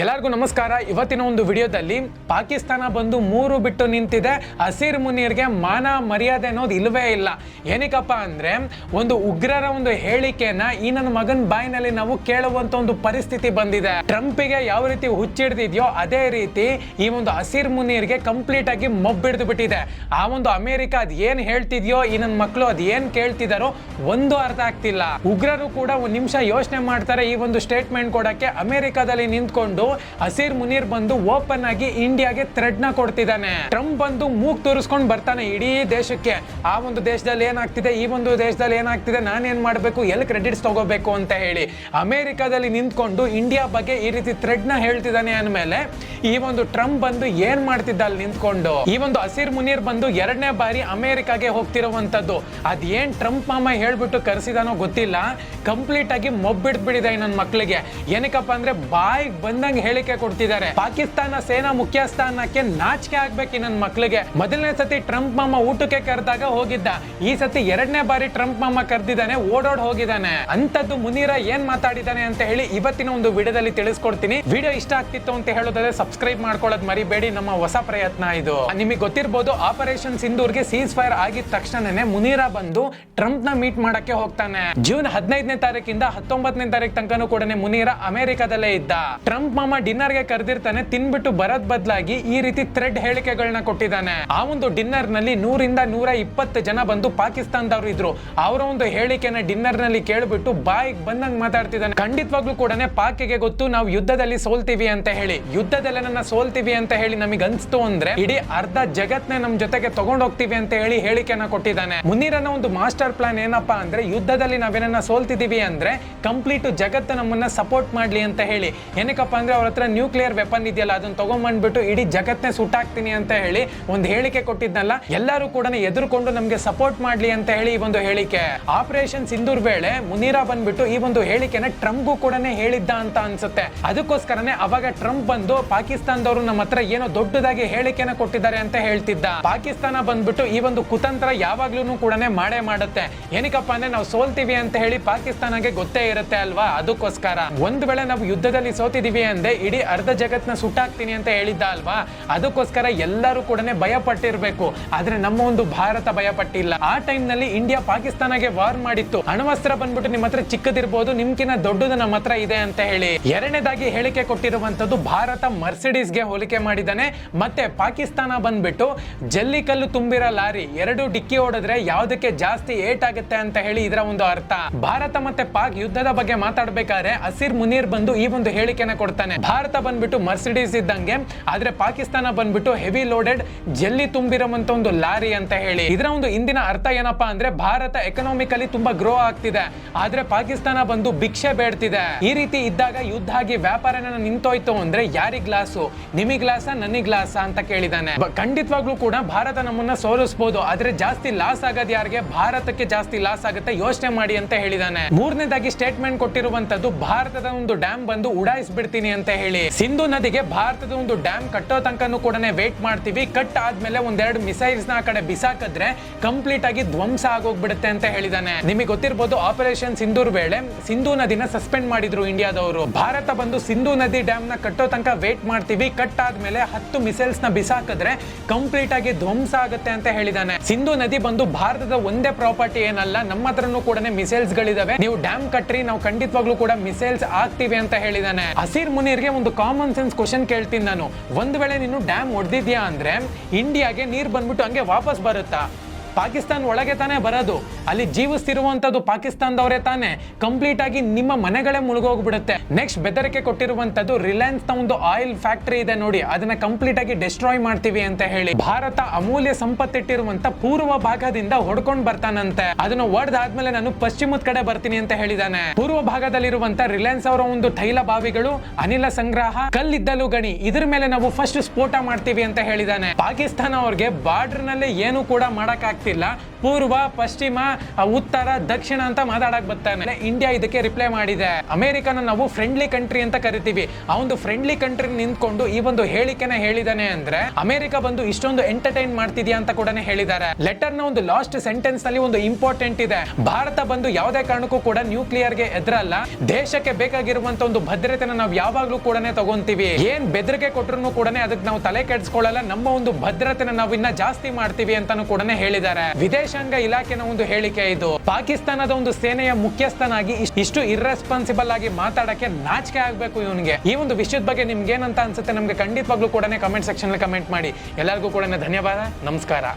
ಎಲ್ಲರಿಗೂ ನಮಸ್ಕಾರ. ಇವತ್ತಿನ ಒಂದು ವಿಡಿಯೋದಲ್ಲಿ ಪಾಕಿಸ್ತಾನ ಬಂದು ಮೂರು ಬಿಟ್ಟು ನಿಂತಿದೆ. ಹಸಿರು ಮುನಿಯರ್ಗೆ ಮಾನ ಮರ್ಯಾದೆ ಅನ್ನೋದು ಇಲ್ಲವೇ ಇಲ್ಲ. ಏನಕ್ಕಪ್ಪ ಅಂದ್ರೆ ಒಂದು ಉಗ್ರರ ಒಂದು ಹೇಳಿಕೆಯನ್ನ ಈ ನನ್ನ ಮಗನ ಬಾಯಿನಲ್ಲಿ ನಾವು ಕೇಳುವಂತ ಒಂದು ಪರಿಸ್ಥಿತಿ ಬಂದಿದೆ. ಟ್ರಂಪಿಗೆ ಯಾವ ರೀತಿ ಹುಚ್ಚಿಡ್ದಿದ್ಯೋ ಅದೇ ರೀತಿ ಈ ಒಂದು ಹಸಿರು ಮುನಿಯರ್ಗೆ ಕಂಪ್ಲೀಟ್ ಆಗಿ ಮೊಬ್ಬಿಡ್ದು ಬಿಟ್ಟಿದೆ. ಆ ಒಂದು ಅಮೆರಿಕ ಅದ್ ಏನ್ ಹೇಳ್ತಿದ್ಯೋ, ಈ ನನ್ನ ಮಕ್ಕಳು ಅದ್ ಏನ್ ಕೇಳ್ತಿದಾರೋ ಒಂದು ಅರ್ಥ ಆಗ್ತಿಲ್ಲ. ಉಗ್ರರು ಕೂಡ ಒಂದ್ ನಿಮಿಷ ಯೋಚನೆ ಮಾಡ್ತಾರೆ ಈ ಒಂದು ಸ್ಟೇಟ್ಮೆಂಟ್ ಕೊಡಕ್ಕೆ. ಅಮೆರಿಕದಲ್ಲಿ ನಿಂತ್ಕೊಂಡು ಹಸೀರ್ ಮುನೀರ್ ಬಂದು ಓಪನ್ ಆಗಿ ಇಂಡಿಯಾಗೆ ಥ್ರೆಡ್ನ ಕೊಡ್ತಿದ್ದಾನೆ. ಟ್ರಂಪ್ ಬಂದು ಮೂಗ್ ತೋರಿಸ್ಕೊಂಡು ಬರ್ತಾನೆ ಇಡೀ ದೇಶಕ್ಕೆ. ಆ ಒಂದು ದೇಶದಲ್ಲಿ ಏನಾಗ್ತಿದೆ, ಈ ಒಂದು ದೇಶದಲ್ಲಿ ಏನಾಗ್ತಿದೆ, ನಾನೇನ್ ಮಾಡ್ಬೇಕು, ಎಲ್ಲಿ ಕ್ರೆಡಿಟ್ಸ್ ತಗೋಬೇಕು ಅಂತ ಹೇಳಿ ಅಮೆರಿಕಾದಲ್ಲಿ ನಿಂತ್ಕೊಂಡು ಇಂಡಿಯಾ ಬಗ್ಗೆ ಈ ರೀತಿ ಥ್ರೆಡ್ನ ಹೇಳ್ತಿದ್ದಾನೆ ಅಂದಮೇಲೆ ಈ ಒಂದು ಟ್ರಂಪ್ ಬಂದು ಏನ್ ಮಾಡ್ತಿದ್ದ ಅಲ್ಲಿ ನಿಂತ್ಕೊಂಡು? ಈ ಒಂದು ಹಸಿರ್ ಮುನೀರ್ ಬಂದು ಎರಡನೇ ಬಾರಿ ಅಮೆರಿಕಾಗೆ ಹೋಗ್ತಿರುವಂತದ್ದು ಅದೇನ್ ಟ್ರಂಪ್ ಮಾಮ ಹೇಳ್ಬಿಟ್ಟು ಕರೆಸಿದಾನೋ ಗೊತ್ತಿಲ್ಲ. ಕಂಪ್ಲೀಟ್ ಆಗಿ ಮೊಬ್ಬಿಡ್ಬಿಡಿದೆ ನನ್ನ ಮಕ್ಕಳಿಗೆ ಏನಕ್ಕಪ್ಪ ಅಂದ್ರೆ ಬಾಯಿಗೆ ಹೇಳಿಕೆ ಕೊಡ್ತಿದ್ದಾರೆ. ಪಾಕಿಸ್ತಾನ ಸೇನಾ ಮುಖ್ಯಸ್ಥಾನಕ್ಕೆ ನಾಚಿಕೆ ಆಗ್ಬೇಕು ನನ್ನ ಮಕ್ಳಿಗೆ. ಮೊದಲನೇ ಸತಿ ಟ್ರಂಪ್ ಮಾಮ ಊಟಕ್ಕೆ ಕರೆದಾಗ ಹೋಗಿದ್ದ. ಈ ಸತಿ ಎರಡನೇ ಬಾರಿ ಟ್ರಂಪ್ ಮಾಮ ಕರೆದಿದ್ದಾನೆ, ಓಡೋಡ್ ಹೋಗಿದ್ದಾನೆ. ಅಂತದ್ದು ಮುನೀರ ಏನ್ ಮಾತಾಡಿದಾನೆ ಅಂತ ಹೇಳಿ ಇವತ್ತಿನ ಒಂದು ವಿಡಿಯೋದಲ್ಲಿ ತಿಳಿಸ್ಕೊಡ್ತೀನಿ. ವಿಡಿಯೋ ಇಷ್ಟ ಆಗ್ತಿತ್ತು ಅಂತ ಹೇಳೋದಾದ್ರೆ ಸಬ್ಸ್ಕ್ರೈಬ್ ಮಾಡ್ಕೊಳ್ಳೋದ್ ಮರಿಬೇಡಿ. ನಮ್ಮ ಹೊಸ ಪ್ರಯತ್ನ ಇದು. ನಿಮಗೆ ಗೊತ್ತಿರ್ಬೋದು, ಆಪರೇಷನ್ ಸಿಂಧೂರ್ಗೆ ಸೀಸ್ ಫೈರ್ ಆಗಿದ ತಕ್ಷಣನೇ ಮುನೀರ ಬಂದು ಟ್ರಂಪ್ನ ಮೀಟ್ ಮಾಡಕ್ಕೆ ಹೋಗ್ತಾನೆ. ಜೂನ್ ಹದಿನೈದನೇ ತಾರೀಕಿಂದ ಹತ್ತೊಂಬತ್ತನೇ ತಾರೀಕು ತನಕನೂ ಕೂಡ ಮುನೀರ ಅಮೆರಿಕದಲ್ಲೇ ಇದ್ದ. ಟ್ರಂಪ್ ಮಾಮ ಡಿನ್ನರ್ಗೆ ಕರೆದಿರ್ತಾನೆ, ತಿನ್ಬಿಟ್ಟು ಬರೋದ್ ಬದಲಾಗಿ ಈ ರೀತಿ ಥ್ರೆಡ್ ಹೇಳಿಕೆಗಳನ್ನ ಕೊಟ್ಟಿದ್ದಾನೆ. ಆ ಒಂದು ಡಿನ್ನರ್ನಲ್ಲಿ ನೂರಿಂದ ನೂರ ಇಪ್ಪತ್ತು ಜನ ಬಂದು ಪಾಕಿಸ್ತಾನದವರು ಇದ್ರು. ಅವರ ಒಂದು ಹೇಳಿಕೆನ ಡಿನ್ನರ್ನಲ್ಲಿ ಕೇಳ್ಬಿಟ್ಟು ಬಾಯಿಗೆ ಬಂದಂಗ್ ಮಾತಾಡ್ತಿದ್ದಾನೆ. ಖಂಡಿತವಾಗ್ಲೂ ಕೂಡ ಪಾಕಿಗೆ ಗೊತ್ತು, ನಾವು ಯುದ್ಧದಲ್ಲಿ ಸೋಲ್ತೀವಿ ಅಂತ ಹೇಳಿ. ಯುದ್ಧದಲ್ಲಿ ನನ್ನ ಸೋಲ್ತೀವಿ ಅಂತ ಹೇಳಿ ನಮಗೆ ಅನ್ಸ್ತು ಅಂದ್ರೆ ಇಡೀ ಅರ್ಧ ಜಗತ್ನ ನಮ್ ಜೊತೆಗೆ ತಗೊಂಡ್ ಹೋಗ್ತೀವಿ ಅಂತ ಹೇಳಿ ಹೇಳಿಕೆನ ಕೊಟ್ಟಿದ್ದಾನೆ. ಮುನೀರನ ಒಂದು ಮಾಸ್ಟರ್ ಪ್ಲಾನ್ ಏನಪ್ಪಾ ಅಂದ್ರೆ, ಯುದ್ಧದಲ್ಲಿ ನಾವೇನನ್ನ ಸೋಲ್ತಿದೀವಿ ಅಂದ್ರೆ, ಕಂಪ್ಲೀಟ್ ಜಗತ್ತು ನಮ್ಮನ್ನ ಸಪೋರ್ಟ್ ಮಾಡ್ಲಿ ಅಂತ ಹೇಳಿ. ಏನಕ್ಕಪ್ಪ ಅಂದ್ರೆ ಅವ್ರ ಹತ್ರ ನ್ಯೂಕ್ಲಿಯರ್ ವೆಪನ್ ಇದೆಯಲ್ಲ, ಅದನ್ನ ತಗೊಂಡ್ಬಂದ್ಬಿಟ್ಟು ಇಡೀ ಜಗತ್ತೇ ಸುಟ್ಟಾಕ್ತೀನಿ ಅಂತ ಹೇಳಿ ಒಂದು ಹೇಳಿಕೆ ಕೊಟ್ಟಿದ್ನಲ್ಲ, ಎಲ್ಲರೂ ಕೂಡ ಎದುರುಕೊಂಡು ನಮ್ಗೆ ಸಪೋರ್ಟ್ ಮಾಡ್ಲಿ ಅಂತ ಹೇಳಿ ಈ ಒಂದು ಹೇಳಿಕೆ. ಆಪರೇಷನ್ ಸಿಂಧೂರ್ ವೇಳೆ ಮುನೀರಾ ಬಂದ್ಬಿಟ್ಟು ಈ ಒಂದು ಹೇಳಿಕೆನ ಟ್ರಂಪ್ಗೂ ಕೂಡ ಹೇಳಿದ್ದ ಅಂತ ಅನ್ಸುತ್ತೆ. ಅದಕ್ಕೋಸ್ಕರನೇ ಅವಾಗ ಟ್ರಂಪ್ ಬಂದು ಪಾಕಿಸ್ತಾನದವರು ನಮ್ಮ ಹತ್ರ ಏನೋ ದೊಡ್ಡದಾಗಿ ಹೇಳಿಕೆನ ಕೊಟ್ಟಿದ್ದಾರೆ ಅಂತ ಹೇಳ್ತಿದ್ದ. ಪಾಕಿಸ್ತಾನ ಬಂದ್ಬಿಟ್ಟು ಈ ಒಂದು ಕುತಂತ್ರ ಯಾವಾಗ್ಲೂ ಕೂಡ ಮಾಡೇ ಮಾಡುತ್ತೆ. ಏನಕ್ಕಪ್ಪ ಅಂದ್ರೆ ನಾವು ಸೋಲ್ತೀವಿ ಅಂತ ಹೇಳಿ ಪಾಕಿಸ್ತಾನಗೆ ಗೊತ್ತೇ ಇರುತ್ತೆ ಅಲ್ವಾ? ಅದಕ್ಕೋಸ್ಕರ. ಒಂದ್ ವೇಳೆ ನಾವು ಯುದ್ಧದಲ್ಲಿ ಸೋತಿದೀವಿ ಅಂದೆ ಇಡೀ ಅರ್ಧ ಜಗತ್ನ ಸುಟ್ಟಾಕ್ತೀನಿ ಅಂತ ಹೇಳಿದ್ದ ಅಲ್ವಾ? ಅದಕ್ಕೋಸ್ಕರ ಎಲ್ಲರೂ ಕೂಡ ಭಯ ಪಟ್ಟಿರ್ಬೇಕು ಆದ್ರೆ ನಮ್ಮ ಒಂದು ಭಾರತ ಭಯ ಪಟ್ಟಿಲ್ಲ ಆ ಟೈಮ್ನಲ್ಲಿ ಇಂಡಿಯಾ ಪಾಕಿಸ್ತಾನಗೆ ವಾರ್ ಮಾಡಿತ್ತು. ಅಣವಸ್ತ್ರ ಬಂದ್ಬಿಟ್ಟು ನಿಮ್ಮ ಹತ್ರ ಚಿಕ್ಕದಿರ್ಬೋದು ನಿಮ್ಕಿನ ದೊಡ್ಡದು ನಮ್ಮ ಹತ್ರ ಇದೆ ಅಂತ ಹೇಳಿ. ಎರಡನೇದಾಗಿ ಹೇಳಿಕೆ ಕೊಟ್ಟಿರುವಂತದ್ದು ಭಾರತ ಮರ್ಸಿಡೀಸ್ಗೆ ಹೋಲಿಕೆ ಮಾಡಿದಾನೆ ಮತ್ತೆ ಪಾಕಿಸ್ತಾನ ಬಂದ್ಬಿಟ್ಟು ಜಲ್ಲಿಕಲ್ಲು ತುಂಬಿರೋ ಲಾರಿ, ಎರಡು ಡಿಕ್ಕಿ ಓಡಿದ್ರೆ ಯಾವ್ದಕ್ಕೆ ಜಾಸ್ತಿ ಏಟ್ ಆಗುತ್ತೆ ಅಂತ ಹೇಳಿ ಇದರ ಒಂದು ಅರ್ಥ. ಭಾರತ ಮತ್ತೆ ಪಾಕ್ ಯುದ್ಧದ ಬಗ್ಗೆ ಮಾತಾಡಬೇಕಾದ್ರೆ ಅಸಿರ್ ಮುನೀರ್ ಬಂದು ಈ ಒಂದು ಹೇಳಿಕೆನ ಕೊಡ್ತಾನೆ. ಭಾರತ ಬಂದ್ಬಿಟ್ಟು ಮರ್ಸಿಡೀಸ್ ಇದ್ದಂಗೆ, ಆದ್ರೆ ಪಾಕಿಸ್ತಾನ ಬಂದ್ಬಿಟ್ಟು ಹೆವಿ ಲೋಡೆಡ್ ಜಲ್ಲಿ ತುಂಬಿರುವಂತ ಒಂದು ಲಾರಿ ಅಂತ ಹೇಳಿ. ಇದರ ಒಂದು ಇಂದಿನ ಅರ್ಥ ಏನಪ್ಪಾ ಅಂದ್ರೆ, ಭಾರತ ಎಕನಾಮಿಕಲಿ ತುಂಬಾ ಗ್ರೋ ಆಗ್ತಿದೆ. ಆದ್ರೆ ಪಾಕಿಸ್ತಾನ ಬಂದು ಭಿಕ್ಷೆ ಬೇಡ್ತಿದೆ. ಈ ರೀತಿ ಇದ್ದಾಗ ಯುದ್ಧ ಆಗಿ ವ್ಯಾಪಾರನ ನಿಂತೋಯ್ತು ಅಂದ್ರೆ ಯಾರಿ ಗ್ಲಾಸು? ನಿಮಗ್ ಗ್ಲಾಸ, ನನಗ್ ಗ್ಲಾಸ ಅಂತ ಕೇಳಿದಾನೆ. ಖಂಡಿತವಾಗ್ಲೂ ಕೂಡ ಭಾರತ ನಮ್ಮನ್ನ ಸೋಲಿಸಬಹುದು ಆದ್ರೆ ಜಾಸ್ತಿ ಲಾಸ್ ಆಗೋದು ಯಾರಿಗೆ? ಭಾರತಕ್ಕೆ ಜಾಸ್ತಿ ಲಾಸ್ ಆಗುತ್ತೆ, ಯೋಚನೆ ಮಾಡಿ ಅಂತ ಹೇಳಿದಾನೆ. ಮೂರನೇದಾಗಿ ಸ್ಟೇಟ್ಮೆಂಟ್ ಕೊಟ್ಟಿರುವಂತದ್ದು ಭಾರತದ ಒಂದು ಡ್ಯಾಮ್ ಬಂದು ಉಡಾಯಿಸ್ಬಿಡ್ತೀನಿ ಅಂತ ಹೇಳಿ. ಸಿಂಧು ನದಿಗೆ ಭಾರತದ ಒಂದು ಡ್ಯಾಮ್ ಕಟ್ಟೋ ತನಕನೂ ಕೂಡ ವೇಟ್ ಮಾಡ್ತೀವಿ. ಕಟ್ ಆದ್ಮೇಲೆ ಒಂದೆರಡು ಮಿಸೈಲ್ಸ್ನ ಆ ಕಡೆ ಬಿಸಾಕಿದ್ರೆ ಕಂಪ್ಲೀಟ್ ಆಗಿ ಧ್ವಂಸ ಆಗೋಗ್ಬಿಡುತ್ತೆ ಅಂತ ಹೇಳಿದಾನೆ. ನಿಮಗೆ ಗೊತ್ತಿರ್ಬೋದು ಆಪರೇಷನ್ ಸಿಂಧೂರ್ ವೇಳೆ ಸಿಂಧು ನದಿನ ಸಸ್ಪೆಂಡ್ ಮಾಡಿದ್ರು ಇಂಡಿಯಾದವರು. ಭಾರತ ಬಂದು ಸಿಂಧು ನದಿ ಡ್ಯಾಮ್ನ ಕಟ್ಟೋ ತನಕ ವೇಟ್ ಮಾಡ್ತೀವಿ. ಕಟ್ ಆದ್ಮೇಲೆ ಹತ್ತು ಮಿಸೈಲ್ಸ್ನ ಬಿಸಾಕಿದ್ರೆ ಕಂಪ್ಲೀಟ್ ಆಗಿ ಧ್ವಂಸ ಆಗುತ್ತೆ ಅಂತ ಹೇಳಿದಾನೆ. ಸಿಂಧು ನದಿ ಬಂದು ಭಾರತದ ಒಂದೇ ಪ್ರಾಪರ್ಟಿ ಏನಲ್ಲ, ನಮ್ಮ ಹತ್ರನೂ ಕೂಡ ಮಿಸೈಲ್ಸ್ ಗಳಿದಾವೆ. ನೀವು ಡ್ಯಾಮ್ ಕಟ್ರಿ, ನಾವು ಖಂಡಿತವಾಗ್ಲೂ ಕೂಡ ಮಿಸೈಲ್ಸ್ ಆಗ್ತೀವಿ ಅಂತ ಹೇಳಿದಾನೆ. ಹಸೀರ್ ಮುನೀರ್ಗೆ ಒಂದು ಕಾಮನ್ ಸೆನ್ಸ್ ಕ್ವಶನ್ ಕೇಳ್ತೀನಿ ನಾನು. ಒಂದು ವೇಳೆ ನೀನು ಡ್ಯಾಮ್ ಒಡೆದಿದ್ಯಾ ಅಂದ್ರೆ ಇಂಡಿಯಾಗೆ ನೀರು ಬಂದ್ಬಿಟ್ಟು ಹಂಗೆ ವಾಪಸ್ ಬರುತ್ತಾ? ಪಾಕಿಸ್ತಾನ ಒಳಗೆ ತಾನೇ ಬರೋದು. ಅಲ್ಲಿ ಜೀವಿಸ್ತಿರುವಂತದ್ದು ಪಾಕಿಸ್ತಾನದವರೇ ತಾನೇ. ಕಂಪ್ಲೀಟ್ ಆಗಿ ನಿಮ್ಮ ಮನೆಗಳೇ ಮುಳುಗೋಗ್ಬಿಡುತ್ತೆ. ನೆಕ್ಸ್ಟ್ ಬೆದರಿಕೆ ಕೊಟ್ಟಿರುವಂತದ್ದು ರಿಲಯನ್ಸ್ನ ಒಂದು ಆಯಿಲ್ ಫ್ಯಾಕ್ಟರಿ ಇದೆ ನೋಡಿ. ಅದನ್ನ ಕಂಪ್ಲೀಟ್ ಆಗಿ ಡಿಸ್ಟ್ರಾಯ್ ಮಾಡ್ತೀವಿ ಅಂತ ಹೇಳಿ. ಭಾರತ ಅಮೂಲ್ಯ ಸಂಪತ್ತಿಟ್ಟಿರುವಂತ ಪೂರ್ವ ಭಾಗದಿಂದ ಹೊಡ್ಕೊಂಡ್ ಬರ್ತಾನಂತೆ. ಅದನ್ನ ಆದ್ಮೇಲೆ ನಾನು ಪಶ್ಚಿಮದ ಕಡೆ ಬರ್ತೀನಿ ಅಂತ ಹೇಳಿದಾನೆ. ಪೂರ್ವ ಭಾಗದಲ್ಲಿರುವಂತ ರಿಲಯನ್ಸ್ ಅವರ ಒಂದು ತೈಲ ಬಾವಿಗಳು, ಅನಿಲ ಸಂಗ್ರಹ, ಕಲ್ಲಿದ್ದಲು ಗಣಿ, ಇದ್ರ ಮೇಲೆ ನಾವು ಫಸ್ಟ್ ಸ್ಫೋಟ ಮಾಡ್ತೀವಿ ಅಂತ ಹೇಳಿದಾನೆ. ಪಾಕಿಸ್ತಾನ ಅವ್ರಿಗೆ ಬಾರ್ಡರ್ನಲ್ಲಿ ಏನು ಕೂಡ ಮಾಡಕ್ ಮಾತಾಡ್ತಿಲ್ಲ ಪೂರ್ವ, ಪಶ್ಚಿಮ ಉತ್ತರ, ದಕ್ಷಿಣ ಅಂತ ಮಾತಾಡಕ್ ಬರ್ತಾನೆ. ಇಂಡಿಯಾ ಇದಕ್ಕೆ ರಿಪ್ಲೈ ಮಾಡಿದೆ. ಅಮೆರಿಕನ ನಾವು ಫ್ರೆಂಡ್ಲಿ ಕಂಟ್ರಿ ಅಂತ ಕರಿತೀವಿ. ಆ ಒಂದು ಫ್ರೆಂಡ್ಲಿ ಕಂಟ್ರಿ ನಿಂತ್ಕೊಂಡು ಈ ಒಂದು ಹೇಳಿಕೆನ ಹೇಳಿದಾನೆ ಅಂದ್ರೆ, ಅಮೆರಿಕ ಬಂದು ಇಷ್ಟೊಂದು ಎಂಟರ್ಟೈನ್ ಮಾಡ್ತಿದ್ಯಾ ಅಂತ ಕೂಡ ಹೇಳಿದ್ದಾರೆ. ಲೆಟರ್ನ ಒಂದು ಲಾಸ್ಟ್ ಸೆಂಟೆನ್ಸ್ನಲ್ಲಿ ಒಂದು ಇಂಪಾರ್ಟೆಂಟ್ ಇದೆ. ಭಾರತ ಬಂದು ಯಾವುದೇ ಕಾರಣಕ್ಕೂ ಕೂಡ ನ್ಯೂಕ್ಲಿಯರ್ಗೆ ಎದ್ರಲ್ಲ. ದೇಶಕ್ಕೆ ಬೇಕಾಗಿರುವಂತ ಒಂದು ಭದ್ರತೆನ ನಾವು ಯಾವಾಗ್ಲೂ ಕೂಡ ತಗೊಂತೀವಿ. ಏನ್ ಬೆದರಿಕೆ ಕೊಟ್ಟರು ಕೂಡ ಅದಕ್ಕೆ ನಾವು ತಲೆ ಕೆಡಿಸ್ಕೊಳ್ಳಲ್ಲ. ನಮ್ಮ ಒಂದು ಭದ್ರತೆನ ನಾವು ಇನ್ನ ಜಾಸ್ತಿ ಮಾಡ್ತೀವಿ ಅಂತಾನು ಕೂಡ ಹೇಳಿದ್ದಾರೆ. ವಿದೇಶಾಂಗ ಇಲಾಖೆನ ಒಂದು ಹೇಳಿಕೆ ಇದು. ಪಾಕಿಸ್ತಾನದ ಒಂದು ಸೇನೆಯ ಮುಖ್ಯಸ್ಥನಾಗಿ ಇಷ್ಟ್- ಇರ್ರೆಸ್ಪಾನ್ಸಿಬಲ್ ಆಗಿ ಮಾತಾಡಕ್ಕೆ ನಾಚಿಕೆ ಆಗ್ಬೇಕು ಇವನಿಗೆ. ಈ ಒಂದು ವಿಷಯದ ಬಗ್ಗೆ ನಿಮ್ಗೆ ಏನಂತ ಅನ್ಸುತ್ತೆ ನಮ್ಗೆ ಖಂಡಿತವಾಗ್ಲೂ ಕೂಡ ಕಮೆಂಟ್ ಸೆಕ್ಷನ್ ಕಮೆಂಟ್ ಮಾಡಿ. ಎಲ್ಲರಿಗೂ ಕೂಡ ಧನ್ಯವಾದ. ನಮಸ್ಕಾರ.